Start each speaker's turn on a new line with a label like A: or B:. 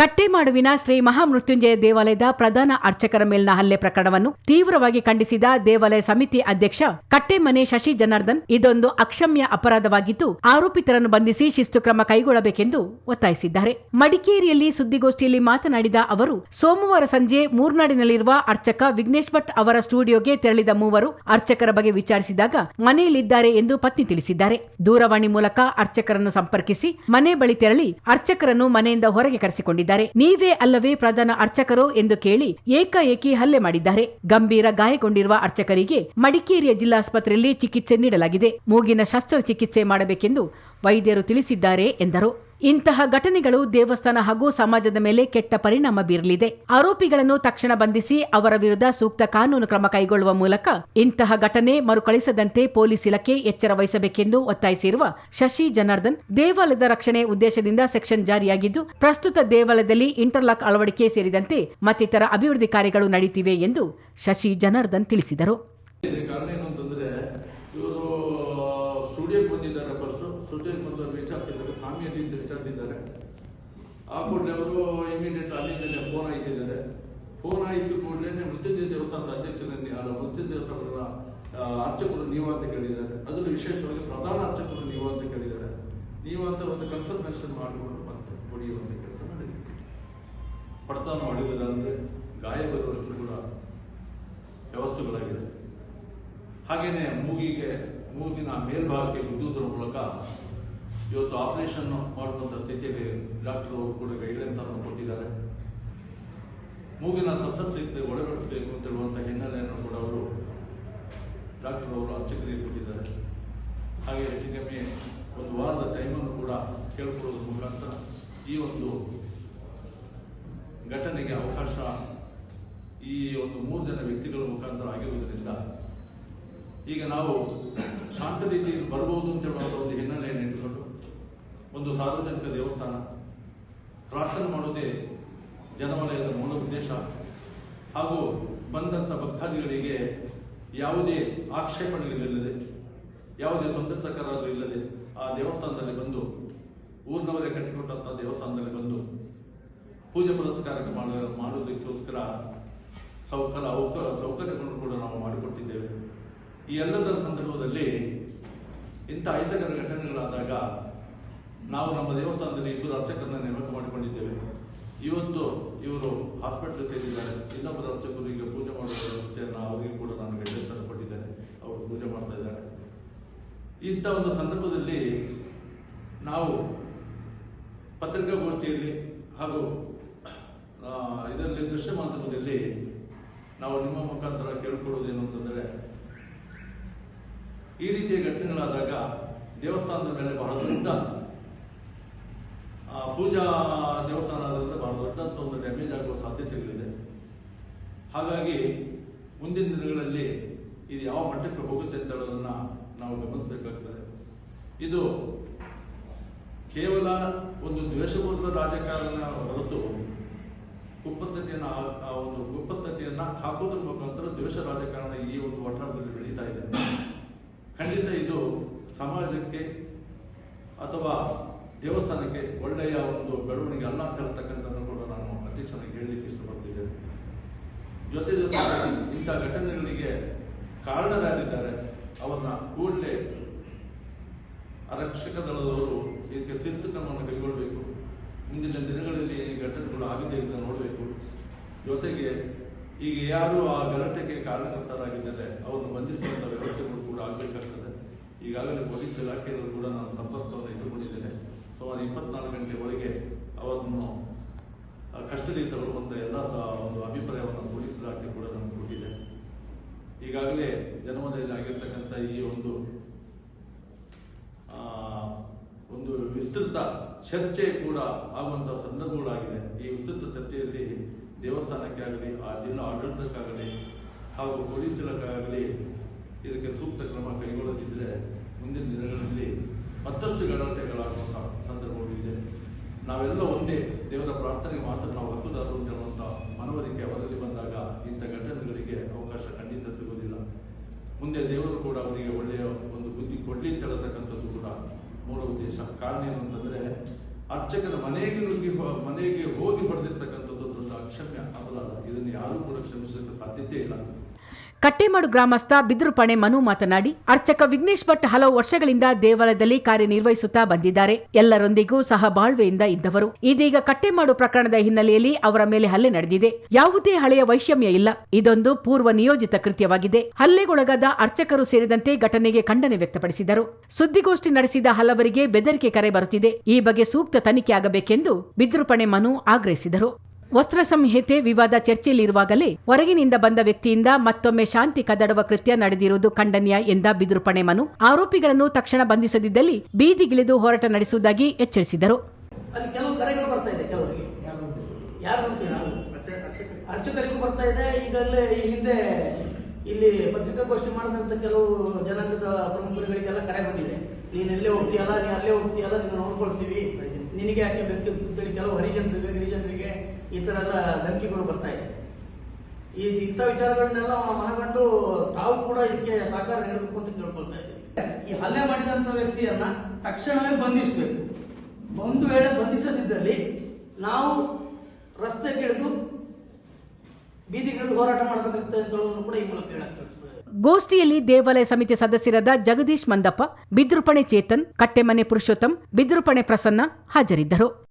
A: ಕಟ್ಟೆಮಾಡುವಿನ ಶ್ರೀ ಮಹಾಮೃತ್ಯುಂಜಯ ದೇವಾಲಯದ ಪ್ರಧಾನ ಅರ್ಚಕರ ಮೇಲಿನ ಹಲ್ಲೆ ಪ್ರಕರಣವನ್ನು ತೀವ್ರವಾಗಿ ಖಂಡಿಸಿದ ದೇವಾಲಯ ಸಮಿತಿ ಅಧ್ಯಕ್ಷ ಕಟ್ಟೆಮನೆ ಶಶಿ ಜನಾರ್ದನ್ ಇದೊಂದು ಅಕ್ಷಮ್ಯ ಅಪರಾಧವಾಗಿದ್ದು, ಆರೋಪಿತರನ್ನು ಬಂಧಿಸಿ ಶಿಸ್ತು ಕ್ರಮ ಕೈಗೊಳ್ಳಬೇಕೆಂದು ಒತ್ತಾಯಿಸಿದ್ದಾರೆ. ಮಡಿಕೇರಿಯಲ್ಲಿ ಸುದ್ದಿಗೋಷ್ಠಿಯಲ್ಲಿ ಮಾತನಾಡಿದ ಅವರು, ಸೋಮವಾರ ಸಂಜೆ ಮೂರ್ನಾಡಿನಲ್ಲಿರುವ ಅರ್ಚಕ ವಿಘ್ನೇಶ್ ಭಟ್ ಅವರ ಸ್ಟುಡಿಯೋಗೆ ತೆರಳಿದ ಮೂವರು ಅರ್ಚಕರ ಬಗ್ಗೆ ವಿಚಾರಿಸಿದಾಗ, ಮನೆಯಲ್ಲಿದ್ದಾರೆ ಎಂದು ಪತ್ನಿ ತಿಳಿಸಿದ್ದಾರೆ. ದೂರವಾಣಿ ಮೂಲಕ ಅರ್ಚಕರನ್ನು ಸಂಪರ್ಕಿಸಿ ಮನೆ ಬಳಿ ತೆರಳಿ ಅರ್ಚಕರನ್ನು ಮನೆಯಿಂದ ಹೊರಗೆ ಕರೆಸಿಕೊಂಡಿದ್ದಾರೆ. ನೀವೇ ಅಲ್ಲವೇ ಪ್ರಧಾನ ಅರ್ಚಕರು ಎಂದು ಕೇಳಿ ಏಕಾಏಕಿ ಹಲ್ಲೆ ಮಾಡಿದ್ದಾರೆ. ಗಂಭೀರ ಗಾಯಗೊಂಡಿರುವ ಅರ್ಚಕರಿಗೆ ಮಡಿಕೇರಿಯ ಜಿಲ್ಲಾಸ್ಪತ್ರೆಯಲ್ಲಿ ಚಿಕಿತ್ಸೆ ನೀಡಲಾಗಿದೆ. ಮೂಗಿನ ಶಸ್ತ್ರಚಿಕಿತ್ಸೆ ಮಾಡಬೇಕೆಂದು ವೈದ್ಯರು ತಿಳಿಸಿದ್ದಾರೆ ಎಂದರು. ಇಂತಹ ಘಟನೆಗಳು ದೇವಸ್ಥಾನ ಹಾಗೂ ಸಮಾಜದ ಮೇಲೆ ಕೆಟ್ಟ ಪರಿಣಾಮ ಬೀರಲಿದೆ. ಆರೋಪಿಗಳನ್ನು ತಕ್ಷಣ ಬಂಧಿಸಿ ಅವರ ವಿರುದ್ಧ ಸೂಕ್ತ ಕಾನೂನು ಕ್ರಮ ಕೈಗೊಳ್ಳುವ ಮೂಲಕ ಇಂತಹ ಘಟನೆ ಮರುಕಳಿಸದಂತೆ ಪೊಲೀಸ್ ಇಲಾಖೆ ಎಚ್ಚರ ವಹಿಸಬೇಕೆಂದು ಒತ್ತಾಯಿಸಿರುವ ಶಶಿ ಜನಾರ್ದನ್, ದೇವಾಲಯದ ರಕ್ಷಣೆ ಉದ್ದೇಶದಿಂದ ಸೆಕ್ಷನ್ ಜಾರಿಯಾಗಿದ್ದು, ಪ್ರಸ್ತುತ ದೇವಾಲಯದಲ್ಲಿ ಇಂಟರ್ಲಾಕ್ ಅಳವಡಿಕೆ ಸೇರಿದಂತೆ ಮತ್ತಿತರ ಅಭಿವೃದ್ಧಿ ಕಾರ್ಯಗಳು ನಡೆಯುತ್ತಿವೆ ಎಂದು ಶಶಿ ಜನಾರ್ದನ್ ತಿಳಿಸಿದರು
B: ಇದಕ್ಕೆ ಕಾರಣ ಏನು ಅಂತಂದ್ರೆ ಇವರು ಸ್ಟುಡಿಯೋಗೆ ಬಂದಿದ್ದಾರೆ ಫಸ್ಟ್ ಸುಜಯ್ ಬಂದು ವಿಚಾರಿಸಿದ್ದಾರೆ. ಸ್ವಾಮಿಯಲ್ಲಿ ಅಂತ ವಿಚಾರಿಸಿದ್ದಾರೆ. ಆ ಕೂಡಲೇ ಅವರು ಇಮಿಡಿಯೇಟ್ ಅಲ್ಲಿಂದಲೇ ಫೋನ್ ಹಾಯಿಸಿದ್ದಾರೆ. ಫೋನ್ ಹಾಯಿಸಿದ ಕೂಡಲೇ ಮೃತ್ಯುಂಜಯ ದೇವಸ್ಥಾನದ ಅಧ್ಯಕ್ಷರನ್ನು ಅಲ್ಲ ಮೃತ್ಯುಂಜಯ ದೇವಸ್ಥಾನದ ಅರ್ಚಕರು ನೀವು ಅಂತ ಕೇಳಿದ್ದಾರೆ. ಅದರಲ್ಲಿ ವಿಶೇಷವಾಗಿ ಪ್ರಧಾನ ಅರ್ಚಕರು ನೀವು ಅಂತ ಕೇಳಿದ್ದಾರೆ. ನೀವು ಅಂತ ಒಂದು ಕನ್ಫರ್ಮೇಷನ್ ಮಾಡಿಕೊಂಡು ಮತ್ತೆ ಹೊಡೆಯುವಂಥ ಕೆಲಸ ನಡೆದಿದೆ ಹೊಡೆತ ಮಾಡಿಲ್ಲ ಅಂದ್ರೆ ಗಾಯ ಬರುವಷ್ಟು ಕೂಡ ವ್ಯವಸ್ಥೆಗಳಾಗಿದೆ. ಹಾಗೆಯೇ ಮೂಗಿಗೆ ಮೂಗಿನ ಮೇಲ್ಭಾಗಕ್ಕೆ ಗುದ್ದುವುದರ ಮೂಲಕ ಇವತ್ತು ಆಪರೇಷನ್ ಮಾಡುವಂಥ ಸ್ಥಿತಿಯಲ್ಲಿ ಡಾಕ್ಟರ್ ಅವರು ಕೂಡ ಗೈಡ್ಲೈನ್ಸ್ ಅನ್ನು ಕೊಟ್ಟಿದ್ದಾರೆ. ಮೂಗಿನ ಶಸ್ತ್ರಚಿಕಿತ್ಸೆ ಒಳಪಡಿಸಬೇಕು ಅಂತ ಹೇಳುವಂಥ ಹಿನ್ನೆಲೆಯನ್ನು ಕೂಡ ಅವರು ಡಾಕ್ಟರ್ ಅವರು ಅರ್ಚಕರಿಗೆ ಕೊಟ್ಟಿದ್ದಾರೆ. ಹಾಗೆ ಹೆಚ್ಚು ಕಮ್ಮಿ ಒಂದು ವಾರದ ಟೈಮನ್ನು ಕೂಡ ಕೇಳ್ಕೊಳ್ಳೋದ್ರ ಮುಖಾಂತರ ಈ ಒಂದು ಘಟನೆಗೆ ಅವಕಾಶ ಈ ಒಂದು ಮೂರು ಜನ ವ್ಯಕ್ತಿಗಳ ಮುಖಾಂತರ ಆಗಿರುವುದರಿಂದ ಈಗ ನಾವು ಶಾಂತ ರೀತಿಯಲ್ಲಿ ಬರಬಹುದು ಅಂತ ಹೇಳುವಂಥ ಒಂದು ಹಿನ್ನೆಲೆಯನ್ನು ಇಟ್ಟುಕೊಂಡು ಒಂದು ಸಾರ್ವಜನಿಕ ದೇವಸ್ಥಾನ ಪ್ರಾರ್ಥನೆ ಮಾಡೋದೇ ಜನವಲಯದ ಮೂಲ ಉದ್ದೇಶ. ಹಾಗೂ ಬಂದಂಥ ಭಕ್ತಾದಿಗಳಿಗೆ ಯಾವುದೇ ಆಕ್ಷೇಪಣೆಗಳಿಲ್ಲದೆ, ಯಾವುದೇ ತೊಂದರೆ ತಕರಾರು ಇಲ್ಲದೆ ಆ ದೇವಸ್ಥಾನದಲ್ಲಿ ಬಂದು, ಊರಿನವರೇ ಕಟ್ಟಿಕೊಟ್ಟಂಥ ದೇವಸ್ಥಾನದಲ್ಲಿ ಬಂದು ಪೂಜೆ ಪುರಸ್ಕಾರಕ್ಕೆ ಮಾಡ ಮಾಡೋದಕ್ಕೋಸ್ಕರ ಸೌಕರ್ಯ ಅವಕ ಸೌಕರ್ಯಗಳನ್ನು ಕೂಡ ನಾವು ಮಾಡಿಕೊಟ್ಟಿದ್ದೇವೆ. ಈ ಎಲ್ಲದರ ಸಂದರ್ಭದಲ್ಲಿ ಇಂಥ ಅಹಿತಕರ ಘಟನೆಗಳಾದಾಗ ನಾವು ನಮ್ಮ ದೇವಸ್ಥಾನದಲ್ಲಿ ಇಬ್ಬರು ಅರ್ಚಕರನ್ನ ನೇಮಕ ಮಾಡಿಕೊಂಡಿದ್ದೇವೆ. ಇವತ್ತು ಇವರು ಹಾಸ್ಪಿಟಲ್ ಸೇರಿದ್ದಾರೆ. ಇನ್ನೊಬ್ಬರು ಅರ್ಚಕರು ಈಗ ಪೂಜೆ ಮಾಡುವ ವ್ಯವಸ್ಥೆಯನ್ನು ಅವರಿಗೆ ಕೂಡ ನಾನು ನಿರ್ದೇಶನ ಕೊಟ್ಟಿದ್ದೇನೆ. ಅವರು ಪೂಜೆ ಮಾಡ್ತಾ ಇದ್ದಾರೆ. ಇಂಥ ಒಂದು ಸಂದರ್ಭದಲ್ಲಿ ನಾವು ಪತ್ರಿಕಾಗೋಷ್ಠಿಯಲ್ಲಿ ಹಾಗೂ ಇದರಲ್ಲಿ ದೃಶ್ಯ ಮಾಧ್ಯಮದಲ್ಲಿ ನಾವು ನಿಮ್ಮ ಮುಖಾಂತರ ಕೇಳ್ಕೊಳ್ಳೋದೇನು ಅಂತಂದರೆ ಈ ರೀತಿಯ ಘಟನೆಗಳಾದಾಗ ದೇವಸ್ಥಾನದ ಮೇಲೆ ಬಹಳ ದೊಡ್ಡ ಪೂಜಾ ದೇವಸ್ಥಾನ ಆದ್ರಿಂದ ಬಹಳ ದೊಡ್ಡಂತ ಒಂದು ಡ್ಯಾಮೇಜ್ ಆಗುವ ಸಾಧ್ಯತೆಗಳಿದೆ. ಹಾಗಾಗಿ ಮುಂದಿನ ದಿನಗಳಲ್ಲಿ ಇದು ಯಾವ ಮಟ್ಟಕ್ಕೆ ಹೋಗುತ್ತೆ ಅಂತ ಹೇಳೋದನ್ನ ನಾವು ಗಮನಿಸಬೇಕಾಗ್ತದೆ. ಇದು ಕೇವಲ ಒಂದು ದ್ವೇಷಪೂರಿತ ರಾಜಕಾರಣ ಹೊರತು ಕುಪ್ಪಸ್ಥಿತಿಯನ್ನು ಆ- ಒಂದು ಕುಪ್ಪಸ್ಥಿತಿಯನ್ನು ಹಾಕೋದ್ರ ಮುಖಾಂತರ ದ್ವೇಷ ರಾಜಕಾರಣ ಈ ಒಂದು ವಠಾರದಲ್ಲಿ ಬೆಳೀತಾ ಇದೆ. ಖಂಡಿತ ಇದು ಸಮಾಜಕ್ಕೆ ಅಥವಾ ದೇವಸ್ಥಾನಕ್ಕೆ ಒಳ್ಳೆಯ ಒಂದು ಬೆಳವಣಿಗೆ ಅಲ್ಲ ಅಂತ ಹೇಳ್ತಕ್ಕಂಥದ್ದು ಕೂಡ ನಾನು ಅಧ್ಯಕ್ಷನಿಗೆ ಹೇಳಲಿಕ್ಕೆ ಇಷ್ಟಪಡ್ತಿದ್ದೇನೆ. ಜೊತೆ ಜೊತೆ ಇಂಥ ಘಟನೆಗಳಿಗೆ ಕಾರಣರಾಗಿದ್ದಾರೆ ಅವನ್ನ ಕೂಡಲೇ ಆರಕ್ಷಕ ದಳದವರು ಇದಕ್ಕೆ ಶಿಸ್ತು ಕ್ರಮವನ್ನು ಕೈಗೊಳ್ಳಬೇಕು. ಮುಂದಿನ ದಿನಗಳಲ್ಲಿ ಘಟನೆಗಳು ಆಗಿದೆ ಅಂತ ನೋಡಬೇಕು. ಜೊತೆಗೆ ಈಗ ಯಾರು ಆ ಗಲಾಟೆಗೆ ಕಾರಣಕರ್ತರಾಗಿದ್ದಾರೆ, ಅವರನ್ನು ಬಂಧಿಸುವಂಥ ವ್ಯವಸ್ಥೆಗಳು ಕೂಡ ಆಗಬೇಕಾಗ್ತದೆ. ಈಗಾಗಲೇ ಪೊಲೀಸ್ ಇಲಾಖೆಯಲ್ಲೂ ಕೂಡ ನಾನು ಸಂಪರ್ಕವನ್ನು ಇಟ್ಟುಕೊಂಡಿದ್ದೇನೆ. ಸುಮಾರು ಇಪ್ಪತ್ನಾಲ್ಕು ಗಂಟೆ ಒಳಗೆ ಅವರನ್ನು ಕಸ್ಟಡಿ ತಗೊಳ್ಳುವಂಥ ಎಲ್ಲ ಸಹ ಒಂದು ಅಭಿಪ್ರಾಯವನ್ನು ಪೊಲೀಸ್ ಇಲಾಖೆ ಕೂಡ ನಮ್ಗೆ ಕೊಟ್ಟಿದೆ. ಈಗಾಗಲೇ ಜನಮನೆಯಲ್ಲಿ ಆಗಿರ್ತಕ್ಕಂಥ ಈ ಒಂದು ಒಂದು ವಿಸ್ತೃತ ಚರ್ಚೆ ಕೂಡ ಆಗುವಂಥ ಸಂದರ್ಭಗಳಾಗಿದೆ. ಈ ವಿಸ್ತೃತ ಚರ್ಚೆಯಲ್ಲಿ ದೇವಸ್ಥಾನಕ್ಕೆ ಆಗಲಿ ಆ ಜಿಲ್ಲಾ ಆಡಳಿತಕ್ಕಾಗಲಿ, ಹಾಗೂ ಪೊಲೀಸ್ ಇದಕ್ಕೆ ಸೂಕ್ತ ಕ್ರಮ ಕೈಗೊಳ್ಳದಿದ್ದರೆ ಮುಂದಿನ ದಿನಗಳಲ್ಲಿ ಮತ್ತಷ್ಟು ಗಲಾಟೆಗಳಾಗುವ ಸ- ಸಂದರ್ಭಗಳು ಇದೆ. ನಾವೆಲ್ಲ ಒಂದೇ ದೇವರ ಪ್ರಾರ್ಥನೆಗೆ ಮಾತ್ರ ನಾವು ಹಕ್ಕುದಾರರು ಅಂತ ಹೇಳುವಂಥ ಮನವರಿಕೆ ಅವರಲ್ಲಿ ಬಂದಾಗ ಇಂಥ ಘಟನೆಗಳಿಗೆ ಅವಕಾಶ ಖಂಡಿತ ಸಿಗುವುದಿಲ್ಲ. ಮುಂದೆ ದೇವರು ಕೂಡ ಅವರಿಗೆ ಒಳ್ಳೆಯ ಒಂದು ಬುದ್ಧಿ ಕೊಡಲಿ ಅಂತ ಹೇಳತಕ್ಕಂಥದ್ದು ಕೂಡ ಮೂಲ ಉದ್ದೇಶ. ಕಾರಣ ಏನು ಅಂತಂದರೆ ಅರ್ಚಕನ ಮನೆಗೆ ನುಗ್ಗಿ ಮನೆಗೆ ಹೋಗಿ ಹೊಡೆದಿರ್ತಕ್ಕಂಥದ್ದು ಅಪರಾಧ. ಇದನ್ನು ಯಾರೂ ಕೂಡ ಸಾಧ್ಯತೆ ಇಲ್ಲ.
A: ಕಟ್ಟೆಮಾಡು ಗ್ರಾಮಸ್ಥ ಬಿದ್ರುಪಣೆ ಮನು ಮಾತನಾಡಿ, ಅರ್ಚಕ ವಿಘ್ನೇಶ್ ಭಟ್ ಹಲವು ವರ್ಷಗಳಿಂದ ದೇವಾಲಯದಲ್ಲಿ ಕಾರ್ಯನಿರ್ವಹಿಸುತ್ತಾ ಬಂದಿದ್ದಾರೆ. ಎಲ್ಲರೊಂದಿಗೂ ಸಹ ಬಾಳ್ವೆಯಿಂದ ಇದ್ದವರು. ಇದೀಗ ಕಟ್ಟೆಮಾಡು ಪ್ರಕರಣದ ಹಿನ್ನೆಲೆಯಲ್ಲಿ ಅವರ ಮೇಲೆ ಹಲ್ಲೆ ನಡೆದಿದೆ. ಯಾವುದೇ ಹಳೆಯ ವೈಷಮ್ಯ ಇಲ್ಲ. ಇದೊಂದು ಪೂರ್ವ ನಿಯೋಜಿತ ಕೃತ್ಯವಾಗಿದೆ. ಹಲ್ಲೆಗೊಳಗಾದ ಅರ್ಚಕರು ಸೇರಿದಂತೆ ಘಟನೆಗೆ ಖಂಡನೆ ವ್ಯಕ್ತಪಡಿಸಿದರು. ಸುದ್ದಿಗೋಷ್ಠಿ ನಡೆಸಿದ ಹಲವರಿಗೆ ಬೆದರಿಕೆ ಕರೆ ಬರುತ್ತಿದೆ. ಈ ಬಗ್ಗೆ ಸೂಕ್ತ ತನಿಖೆ ಆಗಬೇಕೆಂದು ಬಿದ್ರುಪಣೆ ಮನು ಆಗ್ರಹಿಸಿದರು. ವಸ್ತ್ರ ಸಂಹಿತೆ ವಿವಾದ ಚರ್ಚೆಯಲ್ಲಿರುವಾಗಲೇ ಹೊರಗಿನಿಂದ ಬಂದ ವ್ಯಕ್ತಿಯಿಂದ ಮತ್ತೊಮ್ಮೆ ಶಾಂತಿ ಕದಡುವ ಕೃತ್ಯ ನಡೆದಿರುವುದು ಖಂಡನೀಯ ಎಂದ ಬಿದುರುಪಣೆ ಮನು. ಆರೋಪಿಗಳನ್ನು ತಕ್ಷಣ ಬಂಧಿಸದಿದ್ದಲ್ಲಿ ಬೀದಿಗಿಳಿದು ಹೋರಾಟ ನಡೆಸುವುದಾಗಿ ಎಚ್ಚರಿಸಿದರು.
C: ಅರ್ಚಕರಿಗೂ ಬರ್ತಾ ಇದೆ. ಈಗ ಅಲ್ಲೇ ಈ ಹಿಂದೆ ಇಲ್ಲಿ ಪತ್ರಿಕಾಗೋಷ್ಠಿ ಮಾಡಿದಂತ ಕೆಲವು ಜನಾಂಗದ ಪ್ರಮುಖರುಗಳಿಗೆಲ್ಲ ಕರೆ ಬಂದಿದೆ. ನೀನ್ ಎಲ್ಲೇ ಹೋಗ್ತೀಯಲ್ಲ ನೀ ಅಲ್ಲೇ ಹೋಗ್ತೀಯಲ್ಲ ನೀನು ನೋಡ್ಕೊಳ್ತೀವಿ. ನಿನಗೆ ಯಾಕೆ ಬೇಕು ಅಂತೇಳಿ ಕೆಲವು ಹರಿಜನರಿಗೆ, ಗಿರಿಜನರಿಗೆ ಈ ಥರ ಎಲ್ಲ ಧಮಕಿಗಳು ಬರ್ತಾ ಇದೆ. ಈ ಇಂಥ ವಿಚಾರಗಳನ್ನೆಲ್ಲ ಮನಗಂಡು ತಾವು ಕೂಡ ಇದಕ್ಕೆ ಸಹಕಾರ ನೀಡಬೇಕು ಅಂತ ಕೇಳ್ಕೊಳ್ತಾ ಇದ್ದೀವಿ. ಈ ಹಲ್ಲೆ ಮಾಡಿದಂಥ ವ್ಯಕ್ತಿಯನ್ನ ತಕ್ಷಣವೇ ಬಂಧಿಸಬೇಕು. ಒಂದು ವೇಳೆ ಬಂಧಿಸದಿದ್ದಲ್ಲಿ ನಾವು ರಸ್ತೆಗಿಳಿದು ಬೀದಿಗಿಳಿದು ಹೋರಾಟ ಮಾಡಬೇಕಾಗ್ತದೆ ಅಂತ ಹೇಳೋದನ್ನು ಕೂಡ ಈ ಮೂಲಕ ಹೇಳಕ್ಕೆ
A: ಗೋಷ್ಠಿಯಲ್ಲಿ ದೇವಾಲಯ ಸಮಿತಿ ಸದಸ್ಯರಾದ ಜಗದೀಶ್ ಮಂದಪ್ಪ ಬಿದ್ರುಪಣೆ ಚೇತನ್ ಕಟ್ಟೆಮನೆ ಪುರುಷೋತ್ತಮ್ ಬಿದ್ರುಪಣೆ ಪ್ರಸನ್ನ ಹಾಜರಿದ್ದರು.